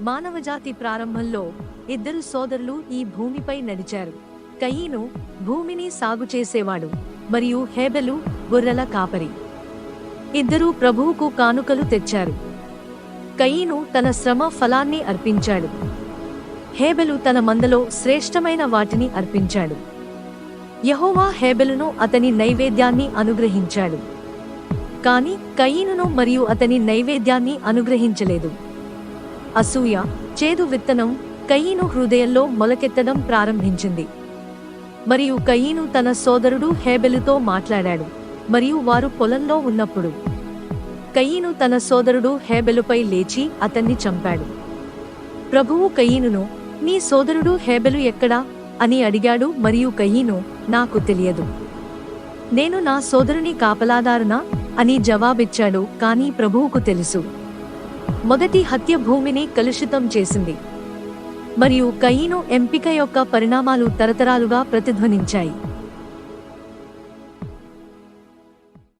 మానవజాతి ప్రారంభంలో ఇద్దరు సోదరులు ఈ భూమిపై నడిచారు. కయీను భూమిని సాగు చేసేవాడు మరియు హేబెలు గొర్రెల కాపరి. ఇద్దరూ ప్రభువుకు కానుకలు తెచ్చారు. కయీను తన శ్రమ ఫలాన్ని అర్పించాడు. హేబెలు తన మందలో శ్రేష్టమైన వాటిని అర్పించాడు. యహోవా హేబెలును అతని నైవేద్యాన్ని అనుగ్రహించాడు. కాని కయీనును మరియు అతని నైవేద్యాన్ని అనుగ్రహించలేదు. అసూయ చేదు విత్తనం కయీను హృదయంలో మొలకెత్తడం ప్రారంభించింది. మరియు కయీను తన సోదరుడు హేబెలుతో మాట్లాడాడు మరియు వారు పొలంలో ఉన్నప్పుడు. కయీను తన సోదరుడు హేబెలుపై లేచి అతన్ని చంపాడు. ప్రభువు కయీనును నీ సోదరుడు హేబెలు ఎక్కడా? అని అడిగాడు మరియు కయీను నాకు తెలియదు. నేను నా సోదరుని కాపలాదారునా? అని జవాబిచ్చాడు కానీ ప్రభువుకు తెలుసు. మొదటి హత్య భూమిని కలుషితం చేసింది. మరియు కయీను ఎంపిక యొక్క పరిణామాలు తరతరాలుగా ప్రతిధ్వనించాయి.